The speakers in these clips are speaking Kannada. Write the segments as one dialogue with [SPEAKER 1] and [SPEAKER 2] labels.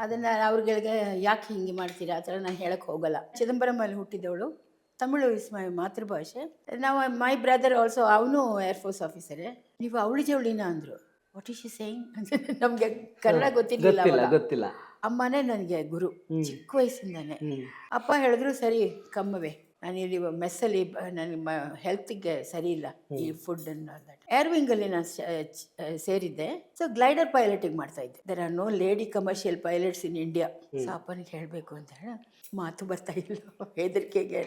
[SPEAKER 1] ಅದನ್ನು ಅವ್ರಿಗೆ ಯಾಕೆ ಹಿಂಗೆ ಮಾಡ್ತೀರಾ? ಆ ಥರ ನಾನು ಹೇಳಕ್ಕೆ ಹೋಗಲ್ಲ. ಚಿದಂಬರಮಲ್ಲಿ ಹುಟ್ಟಿದವಳು. ತಮಿಳು ಇಸ್ ಮೈ ಮಾತೃಭಾಷೆ. ನಾವು ಮೈ ಬ್ರದರ್ ಆಲ್ಸೋ ಅವನು ಏರ್ಫೋರ್ಸ್ ಆಫೀಸರೇ ನೀವು ಅವಳಿ ಜವಳಿನ ಅಂದರು. ವಾಟ್ ಇಸ್ ಯು ಸೇಯಿಂಗ್ ನಮಗೆ ಕನ್ನಡ ಗೊತ್ತಿರಲಿಲ್ಲ
[SPEAKER 2] ಗೊತ್ತಿಲ್ಲ
[SPEAKER 1] ಅಮ್ಮನೇ ನನಗೆ ಗುರು. ಚಿಕ್ಕ ವಯಸ್ಸಿಂದಾನೆ. ಅಪ್ಪ ಹೇಳಿದ್ರು ಸರಿ ಕಮ್ಮವೆ. ನಾನು ಇಲ್ಲಿ ಮೆಸ್ಸಲ್ಲಿ ನನಗೆ ಹೆಲ್ತಿಗೆ ಸರಿ ಇಲ್ಲ ಈ ಫುಡ್ ಏರ್ ವಿಂಗಲ್ಲಿ ನಾನು ಸೇರಿದ್ದೆ. ಸೊ ಗ್ಲೈಡರ್ ಪೈಲಟಿಂಗ್ ಮಾಡ್ತಾ ಇದ್ದೆ. There are no lady commercial pilots in India ಸಾಪನಿಗೆ ಹೇಳಬೇಕು ಅಂತ ಹೇಳಿ ಮಾತು ಬರ್ತಾ ಇಲ್ಲ. ಹೆದರಿಕೆಗೆ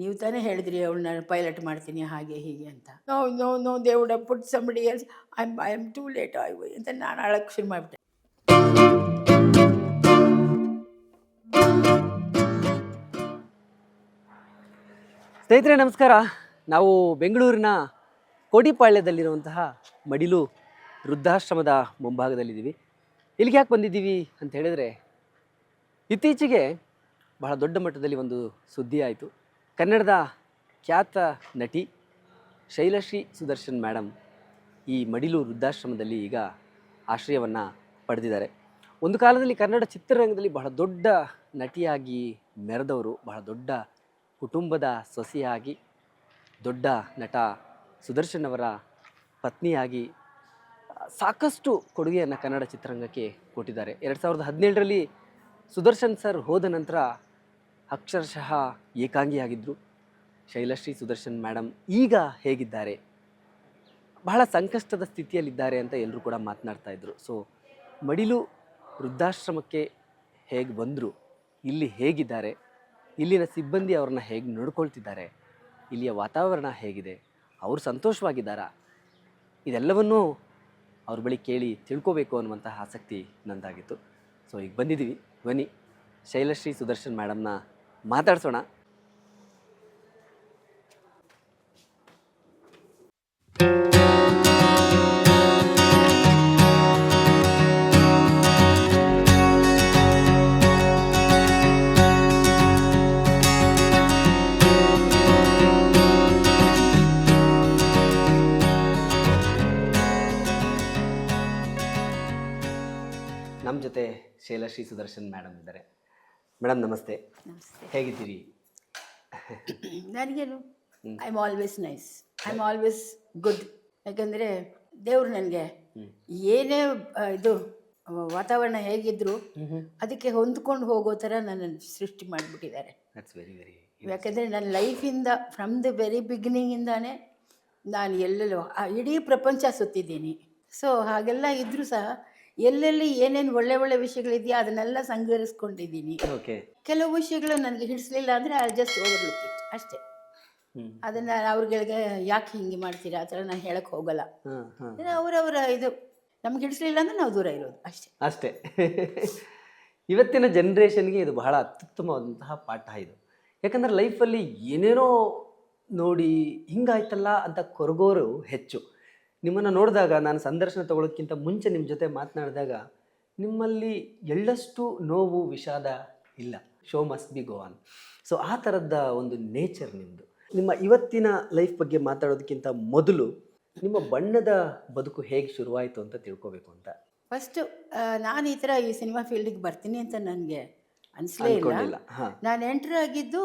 [SPEAKER 1] ನೀವು ತಾನೇ ಹೇಳಿದ್ರಿ ಅವಳು ನಾನು ಪೈಲಟ್ ಮಾಡ್ತೀನಿ ಹಾಗೆ ಹೀಗೆ ಅಂತ. No no no ದೇವುಡ put somebody else I I am too late I ಅಂತ ನಾನು ಅಳಕ್ಕೆ ಶುರು ಮಾಡಿಬಿಟ್ಟೆ.
[SPEAKER 2] ಸ್ನೇಹಿತರೆ, ನಮಸ್ಕಾರ. ನಾವು ಬೆಂಗಳೂರಿನ ಕೋಡಿಪಾಳ್ಯದಲ್ಲಿರುವಂತಹ ಮಡಿಲು ವೃದ್ಧಾಶ್ರಮದ ಮುಂಭಾಗದಲ್ಲಿದ್ದೀವಿ. ಇಲ್ಲಿಗೆ ಯಾಕೆ ಬಂದಿದ್ದೀವಿ ಅಂತ ಹೇಳಿದರೆ, ಇತ್ತೀಚೆಗೆ ಬಹಳ ದೊಡ್ಡ ಮಟ್ಟದಲ್ಲಿ ಒಂದು ಸುದ್ದಿ ಆಯಿತು. ಕನ್ನಡದ ಖ್ಯಾತ ನಟಿ ಶೈಲಶ್ರೀ ಸುದರ್ಶನ್ ಮೇಡಮ್ ಈ ಮಡಿಲು ವೃದ್ಧಾಶ್ರಮದಲ್ಲಿ ಈಗ ಆಶ್ರಯವನ್ನು ಪಡೆದಿದ್ದಾರೆ. ಒಂದು ಕಾಲದಲ್ಲಿ ಕನ್ನಡ ಚಿತ್ರರಂಗದಲ್ಲಿ ಬಹಳ ದೊಡ್ಡ ನಟಿಯಾಗಿ ಮೆರೆದವರು, ಬಹಳ ದೊಡ್ಡ ಕುಟುಂಬದ ಸೊಸೆಯಾಗಿ ದೊಡ್ಡ ನಟ ಸುದರ್ಶನ್ ಅವರ ಪತ್ನಿಯಾಗಿ ಸಾಕಷ್ಟು ಕೊಡುಗೆಯನ್ನು ಕನ್ನಡ ಚಿತ್ರರಂಗಕ್ಕೆ ಕೊಟ್ಟಿದ್ದಾರೆ. ಎರಡು ಸಾವಿರದ ಹದಿನೇಳರಲ್ಲಿ ಸುದರ್ಶನ್ ಸರ್ ಹೋದ ನಂತರ ಅಕ್ಷರಶಃ ಏಕಾಂಗಿಯಾಗಿದ್ದರು ಶೈಲಶ್ರೀ ಸುದರ್ಶನ್ ಮೇಡಮ್ ಈಗ ಹೇಗಿದ್ದಾರೆ? ಬಹಳ ಸಂಕಷ್ಟದ ಸ್ಥಿತಿಯಲ್ಲಿದ್ದಾರೆ ಅಂತ ಎಲ್ಲರೂ ಕೂಡ ಮಾತನಾಡ್ತಾ ಇದ್ರು. ಸೊ ಮಡಿಲು ವೃದ್ಧಾಶ್ರಮಕ್ಕೆ ಹೇಗೆ ಬಂದರು, ಇಲ್ಲಿ ಹೇಗಿದ್ದಾರೆ? ಇಲ್ಲಿನ ಸಿಬ್ಬಂದಿ ಅವ್ರನ್ನ ಹೇಗೆ ನೋಡ್ಕೊಳ್ತಿದ್ದಾರೆ? ಇಲ್ಲಿಯ ವಾತಾವರಣ ಹೇಗಿದೆ? ಅವರು ಸಂತೋಷವಾಗಿದ್ದಾರಾ? ಇದೆಲ್ಲವನ್ನೂ ಅವ್ರ ಬಳಿ ಕೇಳಿ ತಿಳ್ಕೋಬೇಕು ಅನ್ನುವಂತಹ ಆಸಕ್ತಿ ನಂದಾಗಿತ್ತು. ಸೊ ಈಗ ಬಂದಿದ್ದೀವಿ. ಬನ್ನಿ. ಶೈಲಶ್ರೀ ಸುದರ್ಶನ್ ಮೇಡಮ್ನ ಮಾತಾಡ್ಸೋಣ. ನಮ್ಮ ಜೊತೆ ಶೈಲಶ್ರೀ ಸುದರ್ಶನ್ ಮೇಡಮ್ ಇದ್ದಾರೆ. ಮೇಡಮ್ ನಮಸ್ತೆ.
[SPEAKER 1] ನಮಸ್ತೆ.
[SPEAKER 2] ಹೇಗಿದ್ದೀರಿ?
[SPEAKER 1] ನನಗೇನು I am always nice I am always good ಯಾಕಂದರೆ ದೇವರು ನನಗೆ ಏನೇ ಆ, ಇದು ಆ, ವಾತಾವರಣ ಹೇಗಿದ್ರು ಅದಕ್ಕೆ ಹೊಂದ್ಕೊಂಡು ಹೋಗೋ ಥರ ನನ್ನನ್ನು ಸೃಷ್ಟಿ ಮಾಡಿಬಿಟ್ಟಿದ್ದಾರೆ.
[SPEAKER 2] ದಟ್ಸ್ ವೆರಿ ವೆರಿ
[SPEAKER 1] ಯಾಕಂದರೆ ನನ್ನ ಲೈಫಿಂದ ಫ್ರಮ್ ದ ವೆರಿ ಬಿಗಿನಿಂಗಿಂದಾನೇ ನಾನು ಎಲ್ಲೆಲ್ಲೋ ಆ ಇಡೀ ಪ್ರಪಂಚ ಸುತ್ತಿದ್ದೀನಿ. ಸೊ ಹಾಗೆಲ್ಲ ಇದ್ದರೂ ಸಹ ಎಲ್ಲೆಲ್ಲಿ ಏನೇನು ಒಳ್ಳೆ ಒಳ್ಳೆ ವಿಷಯಗಳಿದೆಯಾ ಅದನ್ನೆಲ್ಲ ಸಂಗ್ರಹಿಸ್ಕೊಂಡಿದ್ದೀನಿ.
[SPEAKER 2] ಓಕೆ
[SPEAKER 1] ಕೆಲವು ವಿಷಯಗಳು ನನಗೆ ಹಿಡಿಸ್ಲಿಲ್ಲ ಅಂದರೆ ಐ ಜಸ್ಟ್ ಓವರ್ಲುಕ್ ಇಟ್ ಅಷ್ಟೇ.
[SPEAKER 2] ಅದನ್ನ
[SPEAKER 1] ಅದನ್ನು ಅವ್ರಿಗೆ ಯಾಕೆ ಹಿಂಗೆ ಮಾಡ್ತೀರಾ? ಆ ಥರ ನಾನು ಹೇಳಕ್ಕೆ ಹೋಗಲ್ಲ. ಅವರವರ ಇದು ನಮ್ಗೆ ಹಿಡಿಸ್ಲಿಲ್ಲ ಅಂದರೆ ನಾವು ದೂರ ಇರೋದು ಅಷ್ಟೇ.
[SPEAKER 2] ಅಷ್ಟೇ. ಇವತ್ತಿನ ಜನ್ರೇಷನ್ಗೆ ಇದು ಬಹಳ ಅತ್ಯುತ್ತಮವಾದಂತಹ ಪಾಠ ಇದು. ಯಾಕಂದ್ರೆ ಲೈಫಲ್ಲಿ ಏನೇನೋ ನೋಡಿ ಹಿಂಗಾಯ್ತಲ್ಲ ಅಂತ ಕೊರಗೋರು ಹೆಚ್ಚು. ನಿಮ್ಮನ್ನು ನೋಡಿದಾಗ ನಾನು ಸಂದರ್ಶನ ತಗೊಳ್ಳೋಕ್ಕಿಂತ ಮುಂಚೆ ನಿಮ್ಮ ಜೊತೆ ಮಾತನಾಡಿದಾಗ ನಿಮ್ಮಲ್ಲಿ ಎಳ್ಳಷ್ಟು ನೋವು ವಿಷಾದ ಇಲ್ಲ. Show must be go on. So ಆ ಥರದ ಒಂದು ನೇಚರ್ ನಿಮ್ಮದು ನಿಮ್ಮ ಇವತ್ತಿನ ಲೈಫ್ ಬಗ್ಗೆ ಮಾತಾಡೋದಕ್ಕಿಂತ ಮೊದಲು ನಿಮ್ಮ ಬಣ್ಣದ ಬದುಕು ಹೇಗೆ ಶುರುವಾಯಿತು ಅಂತ ತಿಳ್ಕೋಬೇಕು ಅಂತ.
[SPEAKER 1] ಫಸ್ಟು ನಾನು ಈ ಥರ ಈ ಸಿನಿಮಾ ಫೀಲ್ಡಿಗೆ ಬರ್ತೀನಿ ಅಂತ ನನಗೆ ಅನಿಸ್ಲೇ ಇಲ್ಲ. ನಾನು ಎಂಟ್ರ್ ಆಗಿದ್ದು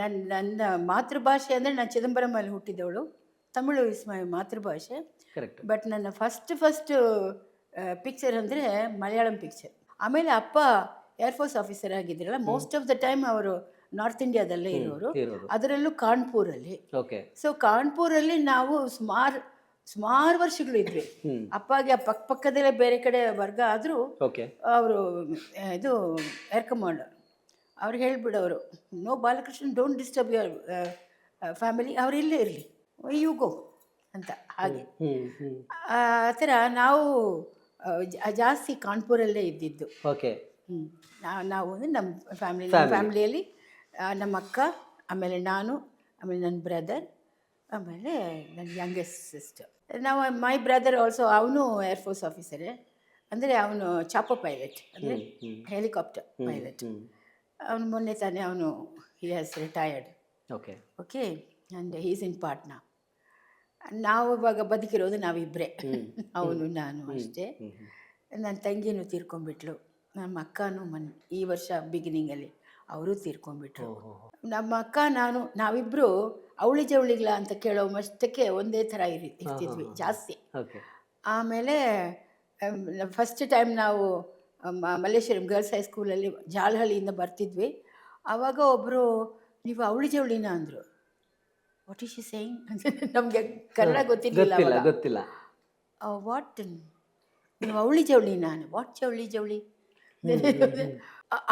[SPEAKER 1] ನನ್ನ ನನ್ನ ಮಾತೃಭಾಷೆ ಅಂದರೆ ನಾನು ಚಿದಂಬರಮಲ್ಲಿ ಹುಟ್ಟಿದವಳು. ತಮಿಳು ಇಸ್ ಮೈ ಮಾತೃಭಾಷೆ.
[SPEAKER 2] ಕರೆಕ್ಟ್
[SPEAKER 1] ಬಟ್ ನನ್ನ ಫಸ್ಟ್ ಫಸ್ಟ್ ಪಿಕ್ಚರ್ ಅಂದರೆ ಮಲಯಾಳಂ ಪಿಕ್ಚರ್ ಆಮೇಲೆ ಅಪ್ಪ ಏರ್ಫೋರ್ಸ್ ಆಫೀಸರ್ ಆಗಿದ್ರಲ್ಲ ಮೋಸ್ಟ್ ಆಫ್ ದ ಟೈಮ್ ಅವರು ನಾರ್ತ್ ಇಂಡಿಯಾದಲ್ಲೇ ಇರೋರು. ಅದರಲ್ಲೂ ಕಾನ್ಪುರಲ್ಲಿ.
[SPEAKER 2] ಓಕೆ
[SPEAKER 1] ಸೊ ಕಾನ್ಪುರಲ್ಲಿ ನಾವು ಸುಮಾರು ಸುಮಾರು ವರ್ಷಗಳು
[SPEAKER 2] ಇದ್ವಿ.
[SPEAKER 1] ಅಪ್ಪಗೆ ಪಕ್ಕ ಪಕ್ಕದಲ್ಲೇ ಬೇರೆ ಕಡೆ ವರ್ಗ ಆದರೂ ಅವರು ಇದು ಏರ್ ಕಮಾಂಡರ್ ಅವ್ರು. ಹೇಳ್ಬಿಡೋರು no Balakrishna don't disturb your family ಅವ್ರು ಇಲ್ಲೇ ಇರಲಿ. ಯು ಗೋ ಅಂತ ಹಾಗೆ. ಆ ಥರ ನಾವು ಜಾಸ್ತಿ ಕಾನ್ಪುರಲ್ಲೇ ಇದ್ದಿದ್ದು.
[SPEAKER 2] ಓಕೆ.
[SPEAKER 1] ಹ್ಞೂ ನಾವು ಅಂದರೆ ನಮ್ಮ ಫ್ಯಾಮಿಲಿ ನಮ್ಮ ಫ್ಯಾಮಿಲಿಯಲ್ಲಿ ನಮ್ಮ ಅಕ್ಕ ಆಮೇಲೆ ನಾನು ಆಮೇಲೆ ನನ್ನ ಬ್ರದರ್ ಆಮೇಲೆ ನನ್ನ ಯಂಗೆಸ್ಟ್ ಸಿಸ್ಟರ್ ನಾವು ಮೈ ಬ್ರದರ್ ಆಲ್ಸೋ ಅವನು ಏರ್ಫೋರ್ಸ್ ಆಫೀಸರೇ ಅಂದರೆ ಅವನು ಚಾಪೋ ಪೈಲಟ್ ಅಂದರೆ. ಹೆಲಿಕಾಪ್ಟರ್ ಪೈಲಟ್ ಅವನು ಮೊನ್ನೆ ತಾನೇ ಅವನು he has retired
[SPEAKER 2] okay.
[SPEAKER 1] Okay? And he's in Patna ನಾವು ಇವಾಗ ಬದುಕಿರೋದು ನಾವಿಬ್ಬರೇ ಅವನು ನಾನು ಅಷ್ಟೇ. ನನ್ನ ತಂಗಿನೂ ತೀರ್ಕೊಂಡ್ಬಿಟ್ಲು. ನಮ್ಮ ಅಕ್ಕನೂ ಮನ್ ಈ ವರ್ಷ ಬಿಗಿನಿಂಗಲ್ಲಿ ಅವರು ತೀರ್ಕೊಂಡ್ಬಿಟ್ರು. ನಮ್ಮ ಅಕ್ಕ ನಾನು ನಾವಿಬ್ಬರು ಅವಳಿ ಜವಳಿಗಳ ಅಂತ ಕೇಳೋ ಮಷ್ಟಕ್ಕೆ ಒಂದೇ ಥರ ಇರಿ ಇರ್ತಿದ್ವಿ ಜಾಸ್ತಿ. ಆಮೇಲೆ ಫಸ್ಟ್ ಟೈಮ್ ನಾವು ಮ- ಮಲ್ಲೇಶ್ವರಂ ಗರ್ಲ್ಸ್ ಹೈಸ್ಕೂಲಲ್ಲಿ ಜಾಲಹಳ್ಳಿಯಿಂದ ಬರ್ತಿದ್ವಿ. ಆವಾಗ ಒಬ್ಬರು ನೀವು ಅವಳಿ ಜವಳಿನ ಅಂದರು. ವಾಟ್ ಈಸ್ ಯು ಸೇಯಿಂಗ್ ನಮಗೆ ಕನ್ನಡ ಗೊತ್ತಿರಲಿಲ್ಲ
[SPEAKER 2] ಗೊತ್ತಿಲ್ಲ
[SPEAKER 1] ವಾಟ್ ಅವಳಿ ಜವಳಿ ನಾನು. ವಾಟ್ ಜವಳಿ ಜವಳಿ?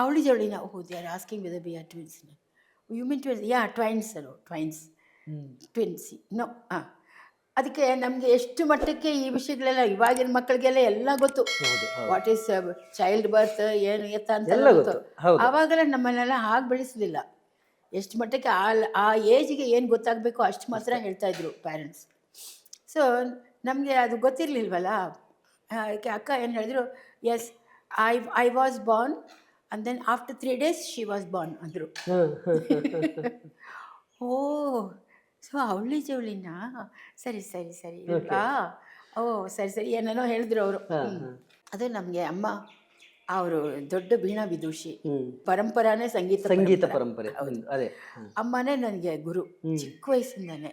[SPEAKER 1] ಅವಳಿ ಜವಳಿ ನಾವು they are asking whether we are twins you mean twins yeah twins ಅಲ್ಲೋ ಟ್ವೈನ್ಸ್ ಟ್ವಿನ್ಸಿ ನೋ ಹಾಂ ಅದಕ್ಕೆ ನಮಗೆ ಎಷ್ಟು ಮಟ್ಟಕ್ಕೆ ಈ ವಿಷಯಗಳೆಲ್ಲ ಇವಾಗಿನ ಮಕ್ಕಳಿಗೆಲ್ಲ ಎಲ್ಲ ಗೊತ್ತು. ವಾಟ್ ಈಸ್ ಚೈಲ್ಡ್ ಬರ್ತ್ ಏನು ಎತ್ತ ಅಂತ
[SPEAKER 2] ಗೊತ್ತು.
[SPEAKER 1] ಆವಾಗೆಲ್ಲ ನಮ್ಮನ್ನೆಲ್ಲ ಹಾಗೆ ಬೆಳೆಸಲಿಲ್ಲ. ಎಷ್ಟು ಮಟ್ಟಕ್ಕೆ ಆ ಆ ಏಜಿಗೆ ಏನು ಗೊತ್ತಾಗಬೇಕು ಅಷ್ಟು ಮಾತ್ರ ಹೇಳ್ತಾ ಇದ್ರು ಪ್ಯಾರೆಂಟ್ಸ್ ಸೊ ನಮಗೆ ಅದು ಗೊತ್ತಿರಲಿಲ್ವಲ್ಲ? ಅದಕ್ಕೆ ಅಕ್ಕ ಏನು ಹೇಳಿದ್ರು yes I I was born and then after three days she was born ಅಂದರು. ಓ ಸೊ ಅವಳಿ ಜವಳಿನ? ಸರಿ ಸರಿ ಸರಿ ಓ ಸರಿ ಸರಿ ಏನೇನೋ ಹೇಳಿದ್ರು ಅವರು. ಅದು ನಮಗೆ ಅಮ್ಮ ಅವರು ದೊಡ್ಡ ವೀಣಾ ವಿದೂಷಿ. ಪರಂಪರಾನೇ ಸಂಗೀತ
[SPEAKER 2] ಸಂಗೀತ
[SPEAKER 1] ಪರಂಪರೆ.
[SPEAKER 2] ಅದೇ.
[SPEAKER 1] ಅಮ್ಮನೇ ನನಗೆ ಗುರು ಚಿಕ್ಕ ವಯಸ್ಸಿಂದಾನೆ.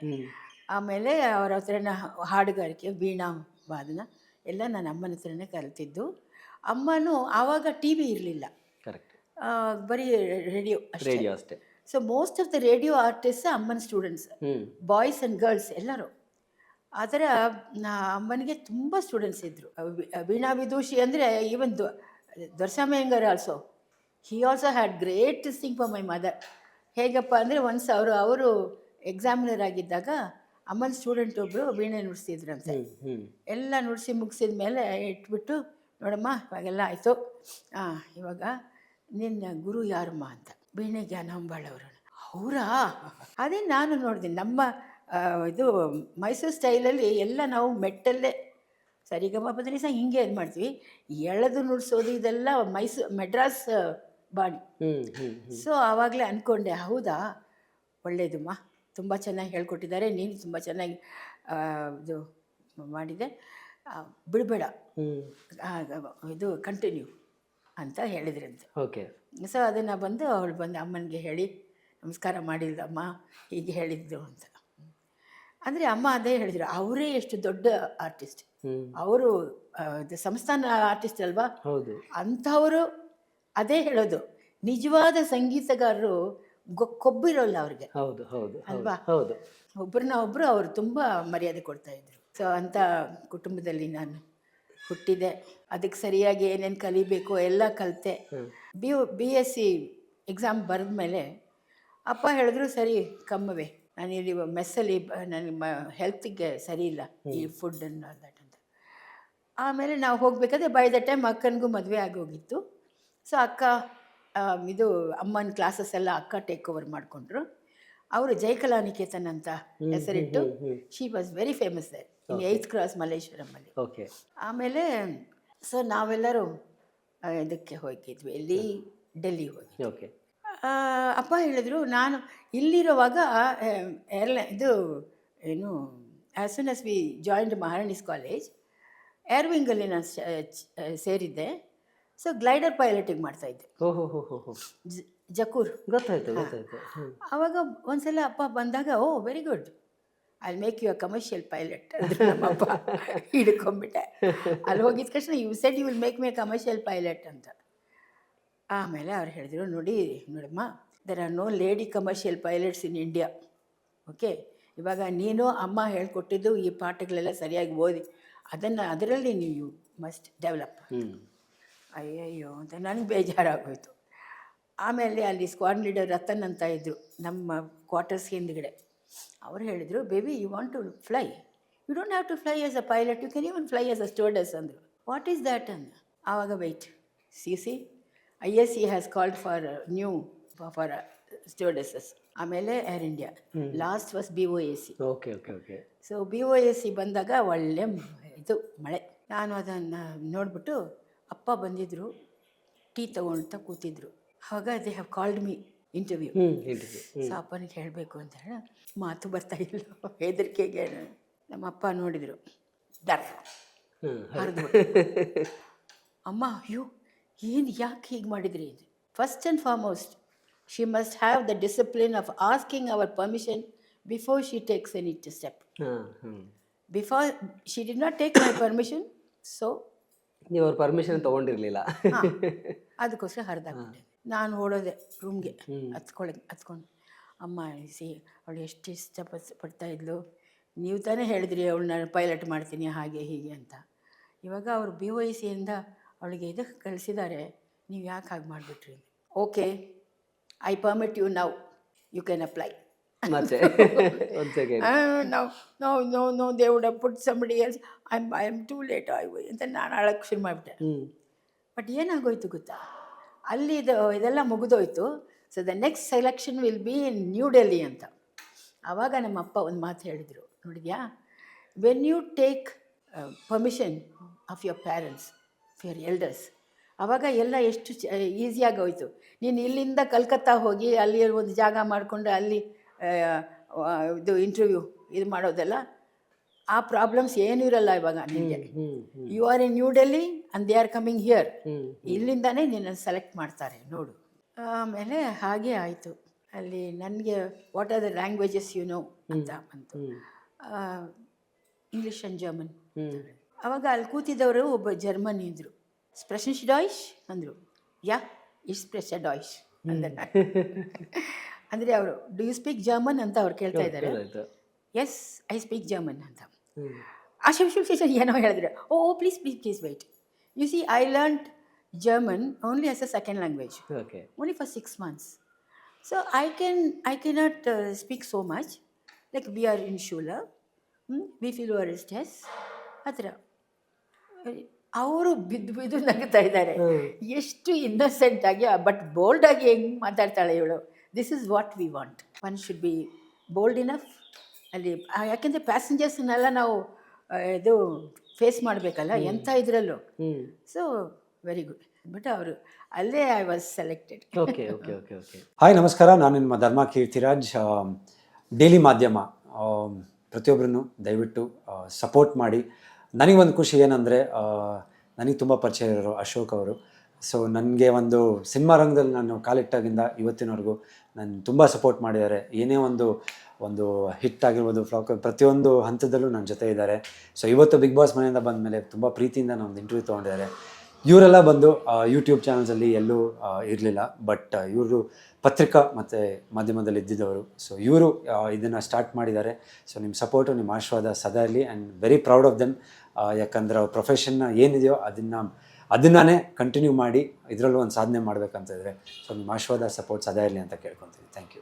[SPEAKER 1] ಆಮೇಲೆ ಅವರ ಹತ್ರನ ಹಾಡುಗಾರಿಕೆ ವೀಣಾ ವಾದನ ಎಲ್ಲ ನಾನು ಅಮ್ಮನ ಹತ್ರನೇ ಕಲಿತಿದ್ದು. ಅಮ್ಮನೂ ಆವಾಗ ಟಿ ವಿ ಇರಲಿಲ್ಲ
[SPEAKER 2] ಕರೆಕ್ಟ್
[SPEAKER 1] ಬರೀ ರೇಡಿಯೋ
[SPEAKER 2] ರೇಡಿಯೋ ಅಷ್ಟೇ.
[SPEAKER 1] So most of the radio artist ಅಮ್ಮನ ಸ್ಟೂಡೆಂಟ್ಸ್ ಬಾಯ್ಸ್ ಆ್ಯಂಡ್ ಗರ್ಲ್ಸ್ ಎಲ್ಲರೂ. ಆ ಥರ ಅಮ್ಮನಿಗೆ ತುಂಬ ಸ್ಟೂಡೆಂಟ್ಸ್ ಇದ್ದರು ವೀಣಾ ವಿದೂಷಿ ಅಂದರೆ even Doraswamy Iyengar also he also had great thing for my mother ಹೇಗಪ್ಪ ಅಂದರೆ ಒನ್ಸ್ ಅವರು ಅವರು ಎಕ್ಸಾಮಿನರ್ ಆಗಿದ್ದಾಗ ಅಮ್ಮನ ಸ್ಟೂಡೆಂಟ್ ಒಬ್ಬರು ವೀಣೆ
[SPEAKER 2] ಹ್ಮ್
[SPEAKER 1] ಎಲ್ಲ ನುಡಿಸಿ ಮುಗಿಸಿದ ಮೇಲೆ ಇಟ್ಬಿಟ್ಟು ನೋಡಮ್ಮ ಇವಾಗೆಲ್ಲ ಆಯಿತು. ಹಾಂ ಇವಾಗ ನಿನ್ನ ಗುರು ಯಾರಮ್ಮ ಅಂತ. ವೀಣೆ ಜ್ಞಾನಾಂಬಾಳ್ ಅವರು ಅವರಾ? ಅದೇ ನಾನು ನೋಡಿದೆ. ನಮ್ಮ ಇದು ಮೈಸೂರು ಸ್ಟೈಲಲ್ಲಿ ಎಲ್ಲ ನಾವು ಮೆಟ್ಟಲ್ಲೇ ಸರಿಗಮ ಸಹ ಹಿಂಗೆ ಇದು ಮಾಡ್ತೀವಿ? ಎಳೆದು ನುಡಿಸೋದು ಇದೆಲ್ಲ ಮೈಸೂರು ಮೆಡ್ರಾಸ್ ಬಾಣಿ. ಸೊ ಆವಾಗಲೇ ಅಂದ್ಕೊಂಡೆ ಹೌದಾ? ಒಳ್ಳೆಯದಮ್ಮ ತುಂಬ ಚೆನ್ನಾಗಿ ಹೇಳ್ಕೊಟ್ಟಿದ್ದಾರೆ. ನೀನು ತುಂಬ ಚೆನ್ನಾಗಿ ಇದು ಮಾಡಿದೆ. ಬಿಡಬೇಡ. ಇದು ಕಂಟಿನ್ಯೂ ಅಂತ ಹೇಳಿದ್ರಂತೆ.
[SPEAKER 2] ಓಕೆ.
[SPEAKER 1] ಸೊ ಅದನ್ನು ಬಂದು ಅವಳು ಬಂದು ಅಮ್ಮನಿಗೆ ಹೇಳಿ ನಮಸ್ಕಾರ ಮಾಡಿಲ್ಲಮ್ಮ ಹೀಗೆ ಹೇಳಿದ್ದು ಅಂತ. ಅಂದರೆ ಅಮ್ಮ ಅದೇ ಹೇಳಿದ್ರು ಅವರೇ ಎಷ್ಟು ದೊಡ್ಡ ಆರ್ಟಿಸ್ಟ್ ಅವರು ಸಂಸ್ಥಾನ ಆರ್ಟಿಸ್ಟ್ ಅಲ್ವಾ?
[SPEAKER 2] ಹೌದು.
[SPEAKER 1] ಅಂಥವರು ಅದೇ ಹೇಳೋದು. ನಿಜವಾದ ಸಂಗೀತಗಾರರು ಕೊಬ್ಬಿರೋಲ್ಲ ಅವ್ರಿಗೆ.
[SPEAKER 2] ಹೌದು ಹೌದು
[SPEAKER 1] ಅಲ್ವಾ?
[SPEAKER 2] ಹೌದು.
[SPEAKER 1] ಒಬ್ಬರನ್ನ ಒಬ್ಬರು ಅವರು ತುಂಬ ಮರ್ಯಾದೆ ಕೊಡ್ತಾ ಇದ್ರು. ಸೊ ಅಂಥ ಕುಟುಂಬದಲ್ಲಿ ನಾನು ಹುಟ್ಟಿದೆ. ಅದಕ್ಕೆ ಸರಿಯಾಗಿ ಏನೇನು ಕಲಿಬೇಕು ಎಲ್ಲ ಕಲಿತೆ. B B S C exam ಬರೆದ ಮೇಲೆ ಅಪ್ಪ ಹೇಳಿದ್ರು ಸರಿ ಕಮ್ಮವೆ. ನಾನು ಇಲ್ಲಿ ಮೆಸ್ಸಲ್ಲಿ ನನಗೆ ಮ ಹೆಲ್ತಿಗೆ ಸರಿ ಇಲ್ಲ ಈ ಫುಡ್ ದಟ್ ಅಂತ. ಆಮೇಲೆ ನಾವು ಹೋಗಬೇಕಾದ್ರೆ ಬೈ ದ ಟೈಮ್ ಅಕ್ಕನಿಗೂ ಮದುವೆ ಆಗೋಗಿತ್ತು ಸೊ ಅಕ್ಕ ಇದು ಅಮ್ಮನ ಕ್ಲಾಸಸ್ ಎಲ್ಲ ಅಕ್ಕ ಟೇಕ್ ಓವರ್ ಮಾಡಿಕೊಂಡ್ರು. ಅವರು ಜಯಕಲಾ ನಿಕೇತನ್ ಅಂತ ಹೆಸರಿಟ್ಟು she was very famous there in eighth cross ಮಲ್ಲೇಶ್ವರಮಲ್ಲಿ
[SPEAKER 2] okay
[SPEAKER 1] ಆಮೇಲೆ ಸೊ ನಾವೆಲ್ಲರೂ ಇದಕ್ಕೆ ಹೋಗಿದ್ವಿ ಇಲ್ಲಿ ಡೆಲ್ಲಿ ಹೋಗಿ
[SPEAKER 2] ಓಕೆ
[SPEAKER 1] ಅಪ್ಪ ಹೇಳಿದ್ರು ನಾನು ಇಲ್ಲಿರುವಾಗ ಏರ್ಲೈ ಇದು ಏನು as soon as we joined Maharani's college ಏರ್ವಿಂಗಲ್ಲಿ ನಾನು ಸೇರಿದ್ದೆ. ಸೊ ಗ್ಲೈಡರ್ ಪೈಲಟಿಂಗ್ ಮಾಡ್ತಾಯಿದ್ದೆ
[SPEAKER 2] ಓಹೋ ಹೋ ಹೋ ಹೋ
[SPEAKER 1] ಜ- ಜಕೂರ್.
[SPEAKER 2] ಗೊತ್ತಾಯ್ತು ಗೊತ್ತಾಯ್ತು.
[SPEAKER 1] ಆವಾಗ ಒಂದ್ಸಲ ಅಪ್ಪ ಬಂದಾಗ ಓ very good I make you a commercial pilot ನಮ್ಮಪ್ಪ ಹಿಡ್ಕೊಂಬಿಟ್ಟೆ ಅಲ್ಲಿ ಹೋಗಿದ ತಕ್ಷಣ you said you will make me commercial pilot ಅಂತ. ಆಮೇಲೆ ಅವ್ರು ಹೇಳಿದ್ರು ನೋಡಿ ನೋಡಮ್ಮ there are no lady commercial pilots in India okay ಇವಾಗ ನೀನು ಅಮ್ಮ ಹೇಳ್ಕೊಟ್ಟಿದ್ದು ಈ ಪಾಠಗಳೆಲ್ಲ ಸರಿಯಾಗಿ ಓದಿ. ಅದನ್ನು ಅದರಲ್ಲಿ ನೀವು ಯು ಮಸ್ಟ್ ಡೆವಲಪ್ ಅಯ್ಯಯ್ಯೋ ಅಂತ ನನಗೆ ಬೇಜಾರಾಗೋಯಿತು. ಆಮೇಲೆ ಅಲ್ಲಿ ಸ್ಕ್ವಾಡ್ ಲೀಡರ್ ರತನ್ ಅಂತ ಇದ್ದರು ನಮ್ಮ ಕ್ವಾರ್ಟರ್ಸ್ ಹಿಂದ್ಗಡೆ. ಅವ್ರು ಹೇಳಿದರು baby you want to fly you don't have to fly as a pilot you can even fly as a stewardess ಅಂದರು. ವಾಟ್ ಈಸ್ ದ್ಯಾಟ್ ಅಂದ ಆವಾಗ wait see see I S C has called for new for stewardesses ಆಮೇಲೆ Air India last was B O A C
[SPEAKER 2] okay okay okay
[SPEAKER 1] so B O A C ಬಂದಾಗ ಒಳ್ಳೆ ಇದು ಮಳೆ. ನಾನು ಅದನ್ನು ನೋಡಿಬಿಟ್ಟು ಅಪ್ಪ ಬಂದಿದ್ರು ಟೀ ತಗೊಳ್ತಾ ಕೂತಿದ್ರು. ಆವಾಗ they have called me interview so ಅಪ್ಪನಿಗೆ ಹೇಳಬೇಕು ಅಂತ ಹೇಳಿ ಮಾತು ಬರ್ತಾ ಇಲ್ಲ. ಹೆದರಿಕೆಗೆ ನಮ್ಮ ಅಪ್ಪ ನೋಡಿದರು ದರ್ ಅಮ್ಮ ಅಯ್ಯೋ ಏನು ಯಾಕೆ ಹೀಗೆ ಮಾಡಿದ್ರಿ first and foremost she must have the discipline of asking our permission before she takes
[SPEAKER 2] any hmm
[SPEAKER 1] before she did not take my permission so
[SPEAKER 2] ನೀವು ಅವ್ರ ಪರ್ಮಿಷನ್ ತಗೊಂಡಿರ್ಲಿಲ್ಲ.
[SPEAKER 1] ಅದಕ್ಕೋಸ್ಕರ ಹರಿದಾಕೊಂಡೆ ನಾನು ಓಡೋದೆ ರೂಮ್ಗೆ ಹತ್ಕೊಳಗೆ ಹತ್ಕೊಂಡು. ಅಮ್ಮ ಸಿ ಅವಳು ಎಷ್ಟು ಇಷ್ಟ ಪಡ್ತಾ ಇದ್ಲು. ನೀವು ತಾನೇ ಹೇಳಿದ್ರಿ ಅವಳನ್ನ ಪೈಲಟ್ ಮಾಡ್ತೀನಿ ಹಾಗೆ ಹೀಗೆ ಅಂತ. ಇವಾಗ ಅವರು ಬಿ ಒ ಸಿಯಿಂದ ಅವಳಿಗೆ ಇದಕ್ಕೆ ಕಳಿಸಿದ್ದಾರೆ ನೀವು ಯಾಕೆ ಹಾಗೆ ಮಾಡಿಬಿಟ್ರಿ? Okay I permit you now you can apply
[SPEAKER 2] ಮತ್ತೆ?
[SPEAKER 1] No, else I am I am too late I ಅಂತ ನಾನು ಅಳಕ್ಕೆ ಶುರು ಮಾಡಿಬಿಟ್ಟೆ. ಬಟ್ ಏನಾಗೋಯ್ತು ಗೊತ್ತಾ? ಅಲ್ಲಿ ಇದು ಇದೆಲ್ಲ ಮುಗಿದೋಯ್ತು. So the next selection will be in New Delhi ಅಂತ. ಆವಾಗ ನಮ್ಮ ಅಪ್ಪ ಒಂದು ಮಾತು ಹೇಳಿದರು. ನೋಡಿದ್ಯಾ? When you take permission of your parents of your elders ಆವಾಗ ಎಲ್ಲ ಎಷ್ಟು ಈಸಿಯಾಗಿ ಹೋಯಿತು ನೀನು ಇಲ್ಲಿಂದ ಕಲ್ಕತ್ತಾ ಹೋಗಿ ಅಲ್ಲಿ ಒಂದು ಜಾಗ ಮಾಡಿಕೊಂಡು ಅಲ್ಲಿ ಇದು ಇಂಟರ್ವ್ಯೂ ಇದು ಮಾಡೋದೆಲ್ಲ ಆ ಪ್ರಾಬ್ಲಮ್ಸ್ ಏನೂ ಇರಲ್ಲ ಇವಾಗ
[SPEAKER 2] ಹ್ಞೂ
[SPEAKER 1] you are in New Delhi and they are coming here ಇಲ್ಲಿಂದಾನೇ ನಿನ್ನನ್ನು ಸೆಲೆಕ್ಟ್ ಮಾಡ್ತಾರೆ ನೋಡು. ಆಮೇಲೆ ಹಾಗೆ ಆಯಿತು. ಅಲ್ಲಿ ನನಗೆ what are the languages you know ಅಂತ ಬಂತು. ಇಂಗ್ಲೀಷ್ ಆ್ಯಂಡ್ ಜರ್ಮನ್ ಅವಾಗ ಅಲ್ಲಿ ಕೂತಿದ್ದವರು ಒಬ್ಬ ಜರ್ಮನ್ ಇದ್ದರು ಸ್ಪ್ರೆಷನ್ಸ್ ಡಾಯ್ಶ್ ಅಂದರು ಯಾ ಇಸ್ ಸ್ಪ್ರೆಷ ಡಾಯ್ಶ್ ಅಂದೆ ಅಂದರೆ ಅವರು ಡು ಯು ಸ್ಪೀಕ್ ಜರ್ಮನ್ ಅಂತ ಅವ್ರು ಕೇಳ್ತಾ ಇದ್ದಾರೆ? ಎಸ್ ಐ ಸ್ಪೀಕ್ ಜರ್ಮನ್ ಅಂತ. ಆ ಶಿವ ಶಿವ ಶಿವ ಏನೋ ಹೇಳಿದ್ರೆ. ಓ please please please wait you see I learn German only as a second language
[SPEAKER 2] okay
[SPEAKER 1] only for months months. So I can I cannot so speak so much. Like we are in Shula, hmm? we feel our stress. ಆ ಥರ ಅವರು ಬಿದ್ದು ಬಿದ್ದು ನಗ್ತಾ ಇದ್ದಾರೆ. ಎಷ್ಟು ಇನ್ನಸೆಂಟ್ ಆಗಿ ಬಟ್ ಬೋಲ್ಡ್ ಆಗಿ ಹೆಂಗೆ ಮಾತಾಡ್ತಾಳೆ ಇವಳು? This is what we want one should be bold enough ಅಲ್ಲಿ ಯಾಕೆಂದ್ರೆ ಪ್ಯಾಸೆಂಜರ್ಸ್ನೆಲ್ಲ ನಾವು ಇದು ಫೇಸ್ ಮಾಡಬೇಕಲ್ಲ ಎಂಥ ಇದರಲ್ಲೂ. ಸೊ ವೆರಿ ಗುಡ್ ಬಟ್ ಅವರು ಅಲ್ಲೇ I was selected
[SPEAKER 2] okay okay okay okay
[SPEAKER 3] hi ನಮಸ್ಕಾರ. ನಾನು ನಿಮ್ಮ ಧರ್ಮ ಕೀರ್ತಿರಾಜ್. ಡೈಲಿ ಮಾಧ್ಯಮ. ಪ್ರತಿಯೊಬ್ಬರನ್ನು ದಯವಿಟ್ಟು ಸಪೋರ್ಟ್ ಮಾಡಿ. ನನಗೊಂದು ಖುಷಿ ಏನಂದರೆ ನನಗೆ ತುಂಬ ಪರಿಚಯ ಇರೋರು ಅಶೋಕ್ ಅವರು. ಸೊ ನನಗೆ ಒಂದು ಸಿನಿಮಾ ರಂಗದಲ್ಲಿ ನಾನು ಕಾಲಿಟ್ಟಾಗಿಂದ ಇವತ್ತಿನವರೆಗೂ ನಾನು ತುಂಬ ಸಪೋರ್ಟ್ ಮಾಡಿದ್ದಾರೆ. ಏನೇ ಒಂದು ಒಂದು ಹಿಟ್ ಆಗಿರ್ಬೋದು ಫ್ಲಾಕ್ ಪ್ರತಿಯೊಂದು ಹಂತದಲ್ಲೂ ನನ್ನ ಜೊತೆ ಇದ್ದಾರೆ. ಸೊ ಇವತ್ತು ಬಿಗ್ ಬಾಸ್ ಮನೆಯಿಂದ ಬಂದ ಮೇಲೆ ತುಂಬ ಪ್ರೀತಿಯಿಂದ ನಾನು ಒಂದು ಇಂಟರ್ವ್ಯೂ ತೊಗೊಂಡಿದ್ದಾರೆ. ಇವರೆಲ್ಲ ಬಂದು ಯೂಟ್ಯೂಬ್ ಚಾನಲ್ಸಲ್ಲಿ ಎಲ್ಲೂ ಇರಲಿಲ್ಲ. ಬಟ್ ಇವರು ಪತ್ರಿಕಾ ಮತ್ತು ಮಾಧ್ಯಮದಲ್ಲಿ ಇದ್ದಿದ್ದವರು. ಸೊ ಇವರು ಇದನ್ನು ಸ್ಟಾರ್ಟ್ ಮಾಡಿದ್ದಾರೆ. ಸೊ ನಿಮ್ಮ ಸಪೋರ್ಟು ನಿಮ್ಮ ಆಶೀರ್ವಾದ ಸದಾ ಇರಲಿ. And very proud of them ಯಾಕಂದ್ರೆ ಅವ್ರ ಪ್ರೊಫೆಷನ್ನ ಏನಿದೆಯೋ ಅದನ್ನು ಅದನ್ನೇ ಕಂಟಿನ್ಯೂ ಮಾಡಿ ಇದರಲ್ಲೂ ಒಂದು ಸಾಧನೆ ಮಾಡಬೇಕಂತ ಇದ್ದಾರೆ ಸೊ, ನಿಮ್ಮ ಆಶೀರ್ವಾದ ಸಪೋರ್ಟ್ ಅದೇ ಇರಲಿ ಅಂತ ಕೇಳ್ಕೊತೀನಿ ಥ್ಯಾಂಕ್ ಯು